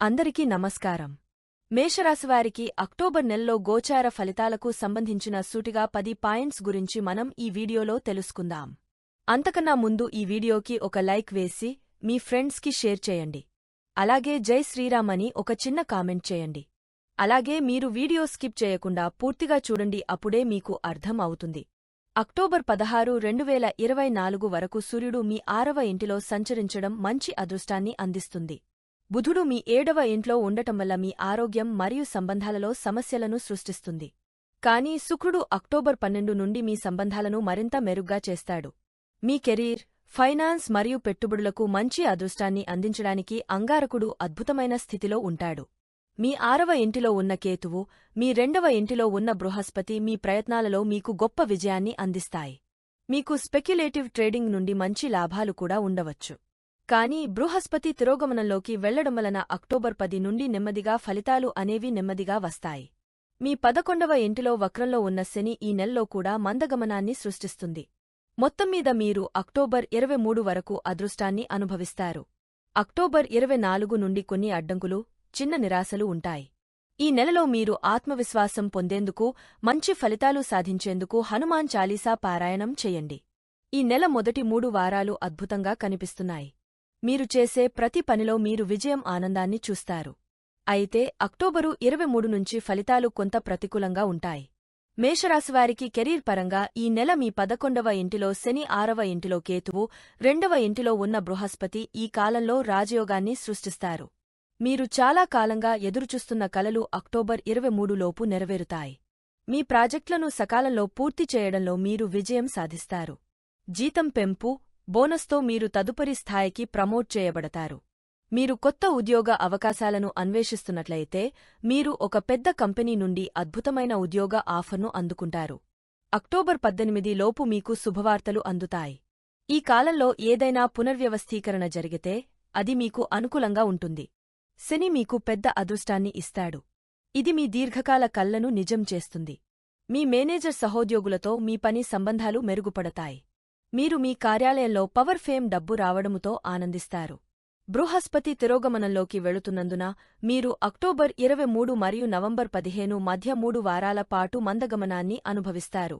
అందరికీ నమస్కారం. మేషరాశివారికి అక్టోబర్ నెలలో గోచార ఫలితాలకు సంబంధించిన సూటిగా పది పాయింట్స్ గురించి మనం ఈ వీడియోలో తెలుసుకుందాం. అంతకన్నా ముందు ఈ వీడియోకి ఒక లైక్ వేసి మీ ఫ్రెండ్స్కి షేర్ చేయండి. అలాగే జై శ్రీరామ్ అని ఒక చిన్న కామెంట్ చేయండి. అలాగే మీరు వీడియో స్కిప్ చేయకుండా పూర్తిగా చూడండి అప్పుడే మీకు అర్థం అవుతుంది. అక్టోబర్ పదహారు రెండు వేల ఇరవై నాలుగు వరకు సూర్యుడు మీ ఆరవ ఇంటిలో సంచరించడం మంచి అదృష్టాన్ని అందిస్తుంది. బుధుడు మీ ఏడవ ఇంట్లో ఉండటం వల్ల మీ ఆరోగ్యం మరియు సంబంధాలలో సమస్యలను సృష్టిస్తుంది. కానీ శుక్రుడు అక్టోబర్ పన్నెండు నుండి మీ సంబంధాలను మరింత మెరుగ్గా చేస్తాడు. మీ కెరీర్ ఫైనాన్స్ మరియు పెట్టుబడులకు మంచి అదృష్టాన్ని అందించడానికి అంగారకుడు అద్భుతమైన స్థితిలో ఉంటాడు. మీ ఆరవ ఇంటిలో ఉన్న కేతువు మీ రెండవ ఇంటిలో ఉన్న బృహస్పతి మీ ప్రయత్నాలలో మీకు గొప్ప విజయాన్ని అందిస్తాయి. మీకు స్పెక్యులేటివ్ ట్రేడింగ్ నుండి మంచి లాభాలు కూడా ఉండవచ్చు. కానీ బృహస్పతి తిరోగమనంలోకి వెళ్ళడం వలన అక్టోబర్ పది నుండి నెమ్మదిగా ఫలితాలు అనేవి నెమ్మదిగా వస్తాయి. మీ పదకొండవ ఇంటిలో వక్రంలో ఉన్న శని ఈ నెలలో కూడా మందగమనాన్ని సృష్టిస్తుంది. మొత్తం మీద మీరు అక్టోబర్ ఇరవై మూడు వరకు అదృష్టాన్ని అనుభవిస్తారు. అక్టోబర్ ఇరవై నాలుగు నుండి కొన్ని అడ్డంకులు చిన్న నిరాశలు ఉంటాయి. ఈ నెలలో మీరు ఆత్మవిశ్వాసం పొందేందుకు మంచి ఫలితాలు సాధించేందుకు హనుమాన్ చాలీసా పారాయణం చెయ్యండి ఈ నెల మొదటి మూడు వారాలు అద్భుతంగా కనిపిస్తున్నాయి. మీరు చేసే ప్రతి పనిలో మీరు విజయం ఆనందాన్ని చూస్తారు. అయితే అక్టోబరు ఇరవై మూడు నుంచి ఫలితాలు కొంత ప్రతికూలంగా ఉంటాయి. మేషరాశివారికి కెరీర్ పరంగా ఈ నెల మీ పదకొండవ ఇంటిలో శని ఆరవ ఇంటిలో కేతువు రెండవ ఇంటిలో ఉన్న బృహస్పతి ఈ కాలంలో రాజయోగాన్ని సృష్టిస్తారు. మీరు చాలా కాలంగా ఎదురుచూస్తున్న కలలు అక్టోబర్ ఇరవై మూడులోపు నెరవేరుతాయి. మీ ప్రాజెక్టులను సకాలంలో పూర్తి చేయడంలో మీరు విజయం సాధిస్తారు. జీతం పెంపు బోనస్తో మీరు తదుపరి స్థాయికి ప్రమోట్ చేయబడతారు. మీరు కొత్త ఉద్యోగ అవకాశాలను అన్వేషిస్తున్నట్లయితే మీరు ఒక పెద్ద కంపెనీ నుండి అద్భుతమైన ఉద్యోగ ఆఫర్ను అందుకుంటారు. అక్టోబర్ పద్దెనిమిది లోపు మీకు శుభవార్తలు అందుతాయి. ఈ కాలంలో ఏదైనా పునర్వ్యవస్థీకరణ జరిగితే అది మీకు అనుకూలంగా ఉంటుంది. శని మీకు పెద్ద అదృష్టాన్ని ఇస్తాడు. ఇది మీ దీర్ఘకాల కళ్ళను నిజం చేస్తుంది. మీ మేనేజర్ సహోద్యోగులతో మీ పని సంబంధాలు మెరుగుపడతాయి. మీరు మీ కార్యాలయంలో పవర్ ఫేమ్ డబ్బు రావడముతో ఆనందిస్తారు. బృహస్పతి తిరోగమనంలోకి వెళుతున్నందున మీరు అక్టోబర్ ఇరవై మూడు మరియు నవంబర్ పదిహేను మధ్య మూడు వారాల పాటు మందగమనాన్ని అనుభవిస్తారు.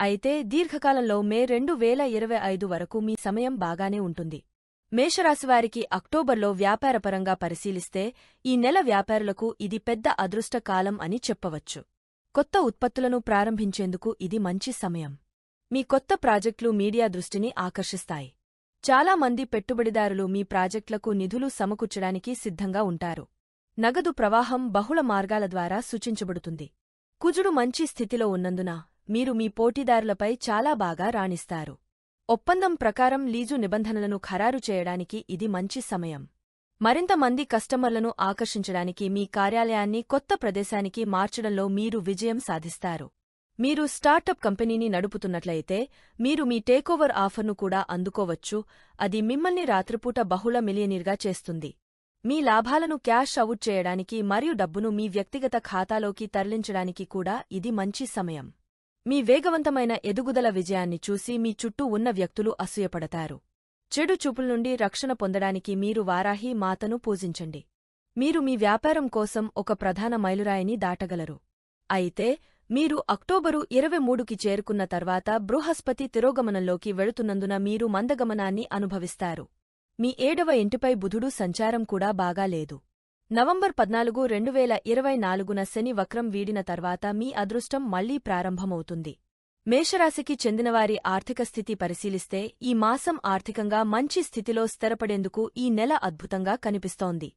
అయితే దీర్ఘకాలంలో మే రెండు వేల ఇరవై ఐదు వరకు మీ సమయం బాగానే ఉంటుంది. మేషరాశివారికి అక్టోబర్లో వ్యాపారపరంగా పరిశీలిస్తే ఈ నెల వ్యాపారులకు ఇది పెద్ద అదృష్టకాలం అని చెప్పవచ్చు. కొత్త ఉత్పత్తులను ప్రారంభించేందుకు ఇది మంచి సమయం. మీ కొత్త ప్రాజెక్టులు మీడియా దృష్టిని ఆకర్షిస్తాయి. చాలా మంది పెట్టుబడిదారులు మీ ప్రాజెక్టులకు నిధులు సమకూర్చడానికి సిద్ధంగా ఉంటారు. నగదు ప్రవాహం బహుళ మార్గాల ద్వారా సూచించబడుతుంది. కుజుడు మంచి స్థితిలో ఉన్నందున మీరు మీ పోటీదారులపై చాలా బాగా రాణిస్తారు. ఒప్పందం ప్రకారం లీజు నిబంధనలను ఖరారు చేయడానికి ఇది మంచి సమయం. మరింత మంది కస్టమర్లను ఆకర్షించడానికి మీ కార్యాలయాన్ని కొత్త ప్రదేశానికి మార్చడంలో మీరు విజయం సాధిస్తారు. మీరు స్టార్టప్ కంపెనీని నడుపుతున్నట్లయితే మీరు మీ టేకోవర్ ఆఫర్ను కూడా అందుకోవచ్చు. అది మిమ్మల్ని రాత్రిపూట బహుళ మిలియనీర్గా చేస్తుంది. మీ లాభాలను క్యాష్ అవుట్ చేయడానికి మరియు డబ్బును మీ వ్యక్తిగత ఖాతాలోకి తరలించడానికి కూడా ఇది మంచి సమయం. మీ వేగవంతమైన ఎదుగుదల విజయాన్ని చూసి మీ చుట్టూ ఉన్న వ్యక్తులు అసూయపడతారు. చెడు చూపుల నుండి రక్షణ పొందడానికి మీరు వారాహి మాతను పూజించండి. మీరు మీ వ్యాపారం కోసం ఒక ప్రధాన మైలురాయిని దాటగలరు. అయితే మీరు అక్టోబరు ఇరవై మూడుకి చేరుకున్న తర్వాత బృహస్పతి తిరోగమనంలోకి వెళుతున్నందున మీరు మందగమనాన్ని అనుభవిస్తారు. మీ ఏడవ ఇంటిపై బుధుడు సంచారం కూడా బాగాలేదు నవంబర్ పద్నాలుగు రెండు వేల ఇరవై నాలుగున శని వక్రం వీడిన తర్వాత మీ అదృష్టం మళ్ళీ ప్రారంభమవుతుంది. మేషరాశికి చెందినవారి ఆర్థిక స్థితి పరిశీలిస్తే ఈ మాసం ఆర్థికంగా మంచి స్థితిలో స్థిరపడేందుకు ఈ నెల అద్భుతంగా కనిపిస్తోంది.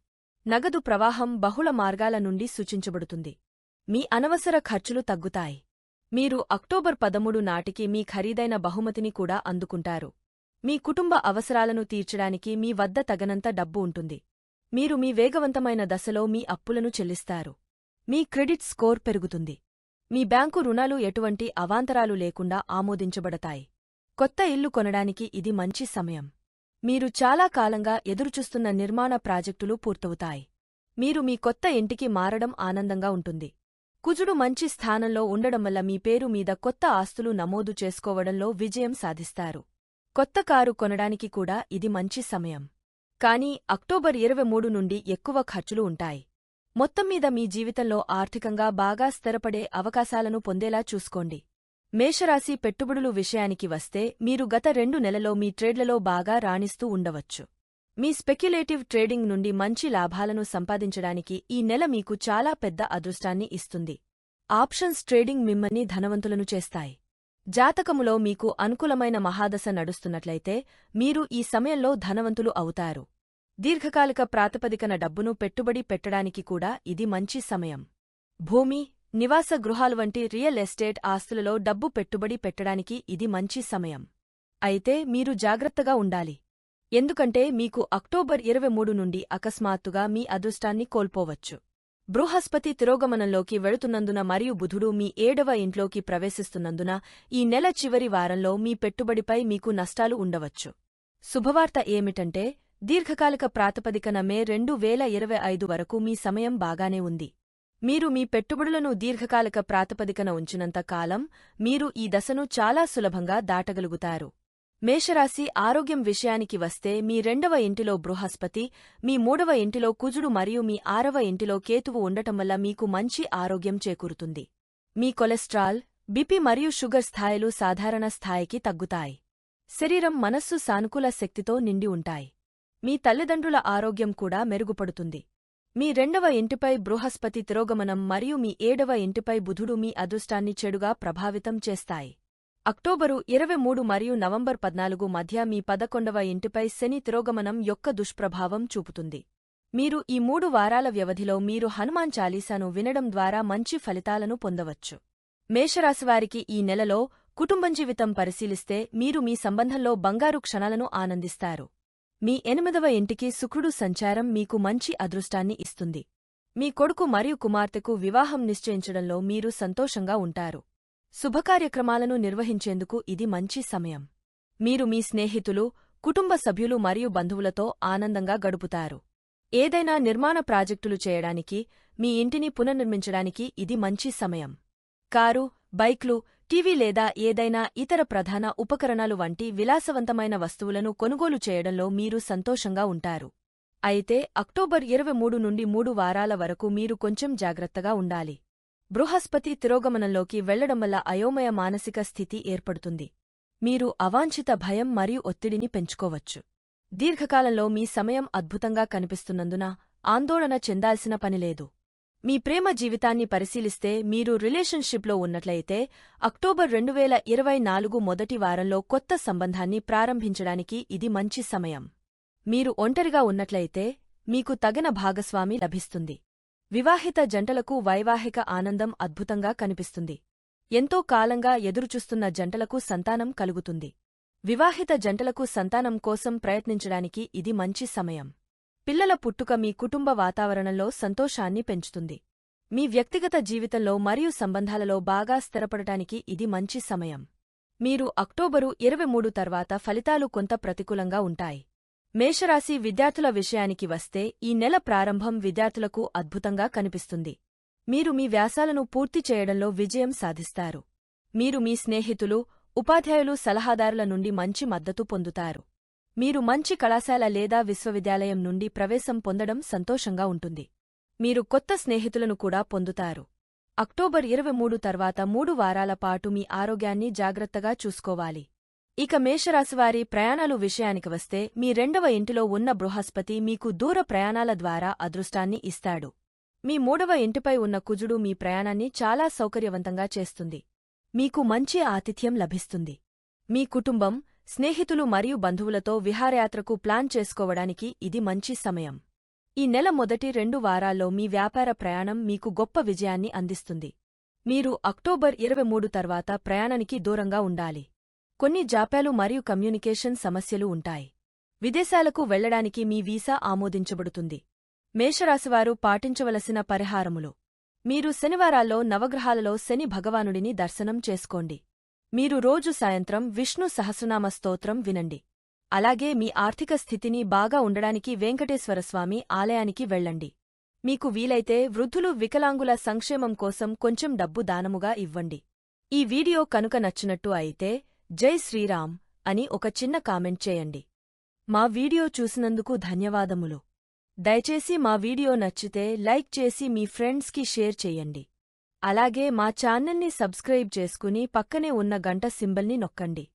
నగదు ప్రవాహం బహుళ మార్గాల నుండి సూచించబడుతుంది. మీ అనవసర ఖర్చులు తగ్గుతాయి. మీరు అక్టోబర్ పదమూడు నాటికి మీ ఖరీదైన బహుమతిని కూడా అందుకుంటారు. మీ కుటుంబ అవసరాలను తీర్చడానికి మీ వద్ద తగనంత డబ్బు ఉంటుంది. మీరు మీ వేగవంతమైన దశలో మీ అప్పులను చెల్లిస్తారు. మీ క్రెడిట్ స్కోర్ పెరుగుతుంది. మీ బ్యాంకు రుణాలు ఎటువంటి అవాంతరాలు లేకుండా ఆమోదించబడతాయి. కొత్త ఇల్లు కొనడానికి ఇది మంచి సమయం. మీరు చాలా కాలంగా ఎదురుచూస్తున్న నిర్మాణ ప్రాజెక్టులు పూర్తవుతాయి. మీరు మీ కొత్త ఇంటికి మారడం ఆనందంగా ఉంటుంది. కుజుడు మంచి స్థానంలో ఉండడం వల్ల మీ పేరు మీద కొత్త ఆస్తులు నమోదు చేసుకోవడంలో విజయం సాధిస్తారు. కొత్త కారు కొనడానికి కూడా ఇది మంచి సమయం. కానీ అక్టోబర్ ఇరవై మూడు నుండి ఎక్కువ ఖర్చులు ఉంటాయి. మొత్తం మీద మీ జీవితంలో ఆర్థికంగా బాగా స్థిరపడే అవకాశాలను పొందేలా చూసుకోండి. మేషరాశి పెట్టుబడులు విషయానికి వస్తే మీరు గత రెండు నెలలో మీ ట్రేడ్లలో బాగా రాణిస్తూ ఉండవచ్చు. మీ స్పెక్యులేటివ్ ట్రేడింగ్ నుండి మంచి లాభాలను సంపాదించడానికి ఈ నెల మీకు చాలా పెద్ద అదృష్టాన్ని ఇస్తుంది. ఆప్షన్స్ ట్రేడింగ్ మిమ్మల్ని ధనవంతులను చేస్తాయి. జాతకములో మీకు అనుకూలమైన మహాదశ నడుస్తున్నట్లయితే మీరు ఈ సమయంలో ధనవంతులు అవుతారు. దీర్ఘకాలిక ప్రాతిపదికన డబ్బును పెట్టుబడి పెట్టడానికి కూడా ఇది మంచి సమయం. భూమి నివాస గృహాలు వంటి రియల్ ఎస్టేట్ ఆస్తులలో డబ్బు పెట్టుబడి పెట్టడానికి ఇది మంచి సమయం. అయితే మీరు జాగ్రత్తగా ఉండాలి. ఎందుకంటే మీకు అక్టోబర్ ఇరవై మూడు నుండి అకస్మాత్తుగా మీ అదృష్టాన్ని కోల్పోవచ్చు. బృహస్పతి తిరోగమనంలోకి వెళుతున్నందున మరియు బుధుడు మీ ఏడవ ఇంట్లోకి ప్రవేశిస్తున్నందున ఈ నెల చివరి వారంలో మీ పెట్టుబడిపై మీకు నష్టాలు ఉండవచ్చు. శుభవార్త ఏమిటంటే దీర్ఘకాలిక ప్రాతిపదికన మే రెండు వేల ఇరవై ఐదు వరకు మీ సమయం బాగానే ఉంది. మీరు మీ పెట్టుబడులను దీర్ఘకాలిక ప్రాతిపదికన ఉంచినంత కాలం మీరు ఈ దశను చాలా సులభంగా దాటగలుగుతారు. మేషరాశి ఆరోగ్యం విషయానికి వస్తే మీ రెండవ ఇంటిలో బృహస్పతి మీ మూడవ ఇంటిలో కుజుడు మరియు మీ ఆరవ ఇంటిలో కేతువు ఉండటం వల్ల మీకు మంచి ఆరోగ్యం చేకూరుతుంది. మీ కొలెస్ట్రాల్ బిపి మరియు షుగర్ స్థాయిలు సాధారణ స్థాయికి తగ్గుతాయి. శరీరం మనస్సు సానుకూల శక్తితో నిండి ఉంటాయి. మీ తల్లిదండ్రుల ఆరోగ్యం కూడా మెరుగుపడుతుంది. మీ రెండవ ఇంటిపై బృహస్పతి తిరోగమనం మరియు మీ ఏడవ ఇంటిపై బుధుడు మీ అదృష్టాన్ని చెడుగా ప్రభావితం చేస్తాయి. అక్టోబరు ఇరవై మూడు మరియు నవంబర్ పద్నాలుగు మధ్య మీ పదకొండవ ఇంటిపై శని తిరోగమనం యొక్క దుష్ప్రభావం చూపుతుంది. మీరు ఈ మూడు వారాల వ్యవధిలో మీరు హనుమాన్ చాలీసాను వినడం ద్వారా మంచి ఫలితాలను పొందవచ్చు. మేషరాశివారికి ఈ నెలలో కుటుంబం జీవితం పరిశీలిస్తే మీరు మీ సంబంధంలో బంగారు క్షణాలను ఆనందిస్తారు. మీ ఎనిమిదవ ఇంటికి శుక్రుడు సంచారం మీకు మంచి అదృష్టాన్ని ఇస్తుంది. మీ కొడుకు మరియు కుమార్తెకు వివాహం నిశ్చయించడంలో మీరు సంతోషంగా ఉంటారు. శుభకార్యక్రమాలను నిర్వహించేందుకు ఇది మంచి సమయం. మీరు మీ స్నేహితులు కుటుంబ సభ్యులు మరియు బంధువులతో ఆనందంగా గడుపుతారు. ఏదైనా నిర్మాణ ప్రాజెక్టులు చేయడానికి మీ ఇంటిని పునర్నిర్మించడానికి ఇది మంచి సమయం. కారు బైక్లు టీవీ లేదా ఏదైనా ఇతర ప్రధాన ఉపకరణాలు వంటి విలాసవంతమైన వస్తువులను కొనుగోలు చేయడంలో మీరు సంతోషంగా ఉంటారు. అయితే అక్టోబర్ ఇరవై మూడు నుండి మూడు వారాల వరకు మీరు కొంచెం జాగ్రత్తగా ఉండాలి. బృహస్పతి తిరోగమనంలోకి వెళ్ళడం వల్ల అయోమయ మానసిక స్థితి ఏర్పడుతుంది. మీరు అవాంఛిత భయం మరియు ఒత్తిడిని పెంచుకోవచ్చు. దీర్ఘకాలంలో మీ సమయం అద్భుతంగా కనిపిస్తున్నందున ఆందోళన చెందాల్సిన పనిలేదు మీ ప్రేమ జీవితాన్ని పరిశీలిస్తే మీరు రిలేషన్షిప్లో ఉన్నట్లయితే అక్టోబర్ రెండు వేల ఇరవై నాలుగు మొదటి వారంలో కొత్త సంబంధాన్ని ప్రారంభించడానికి ఇది మంచి సమయం. మీరు ఒంటరిగా ఉన్నట్లయితే మీకు తగిన భాగస్వామి లభిస్తుంది. వివాహిత జంటలకు వైవాహిక ఆనందం అద్భుతంగా కనిపిస్తుంది. ఎంతో కాలంగా ఎదురుచూస్తున్న జంటలకు సంతానం కలుగుతుంది. వివాహిత జంటలకు సంతానం కోసం ప్రయత్నించడానికి ఇది మంచి సమయం. పిల్లల పుట్టుక మీ కుటుంబ వాతావరణంలో సంతోషాన్ని పెంచుతుంది. మీ వ్యక్తిగత జీవితంలో మరియు సంబంధాలలో బాగా స్థిరపడటానికి ఇది మంచి సమయం. మీరు అక్టోబరు ఇరవై మూడు తర్వాత ఫలితాలు కొంత ప్రతికూలంగా ఉంటాయి. మేషరాశి విద్యార్థుల విషయానికి వస్తే ఈ నెల ప్రారంభం విద్యార్థులకు అద్భుతంగా కనిపిస్తుంది. మీరు మీ వ్యాసాలను పూర్తి చేయడంలో విజయం సాధిస్తారు. మీరు మీ స్నేహితులు ఉపాధ్యాయులు సలహాదారుల నుండి మంచి మద్దతు పొందుతారు. మీరు మంచి కళాశాల లేదా విశ్వవిద్యాలయం నుండి ప్రవేశం పొందడం సంతోషంగా ఉంటుంది. మీరు కొత్త స్నేహితులను కూడా పొందుతారు. అక్టోబర్ ఇరవై మూడు తర్వాత మూడు వారాల పాటు మీ ఆరోగ్యాన్ని జాగ్రత్తగా చూసుకోవాలి. ఇక మేషరాశివారి ప్రయాణాలు విషయానికి వస్తే మీ రెండవ ఇంటిలో ఉన్న బృహస్పతి మీకు దూర ప్రయాణాల ద్వారా అదృష్టాన్ని ఇస్తాడు. మీ మూడవ ఇంటిపై ఉన్న కుజుడు మీ ప్రయాణాన్ని చాలా సౌకర్యవంతంగా చేస్తుంది. మీకు మంచి ఆతిథ్యం లభిస్తుంది. మీ కుటుంబం స్నేహితులు మరియు బంధువులతో విహారయాత్రకు ప్లాన్ చేసుకోవడానికి ఇది మంచి సమయం. ఈ నెల మొదటి రెండు వారాల్లో మీ వ్యాపార ప్రయాణం మీకు గొప్ప విజయాన్ని అందిస్తుంది. మీరు అక్టోబర్ ఇరవై మూడు తర్వాత ప్రయాణానికి దూరంగా ఉండాలి. కొన్ని జాప్యాలు మరియు కమ్యూనికేషన్ సమస్యలు ఉంటాయి. విదేశాలకు వెళ్ళడానికి మీ వీసా ఆమోదించబడుతుంది. మేషరాశివారు పాటించవలసిన పరిహారములు. మీరు శనివారాల్లో నవగ్రహాలలో శని భగవానుడిని దర్శనం చేసుకోండి. మీరు రోజు సాయంత్రం విష్ణు సహస్రనామ స్తోత్రం వినండి. అలాగే మీ ఆర్థిక స్థితిని బాగా ఉండడానికి వెంకటేశ్వరస్వామి ఆలయానికి వెళ్ళండి. మీకు వీలైతే వృద్ధులు వికలాంగుల సంక్షేమం కోసం కొంచెం డబ్బు దానముగా ఇవ్వండి. ఈ వీడియో కనుక నచ్చినట్టు అయితే జై శ్రీరామ్ అని ఒక చిన్న కామెంట్ చేయండి. మా వీడియో చూసినందుకు ధన్యవాదములు. దయచేసి మా వీడియో నచ్చితే లైక్ చేసి మీ ఫ్రెండ్స్కి షేర్ చెయ్యండి అలాగే మా ఛానల్ని సబ్స్క్రైబ్ చేసుకుని పక్కనే ఉన్న గంట సింబల్ని నొక్కండి.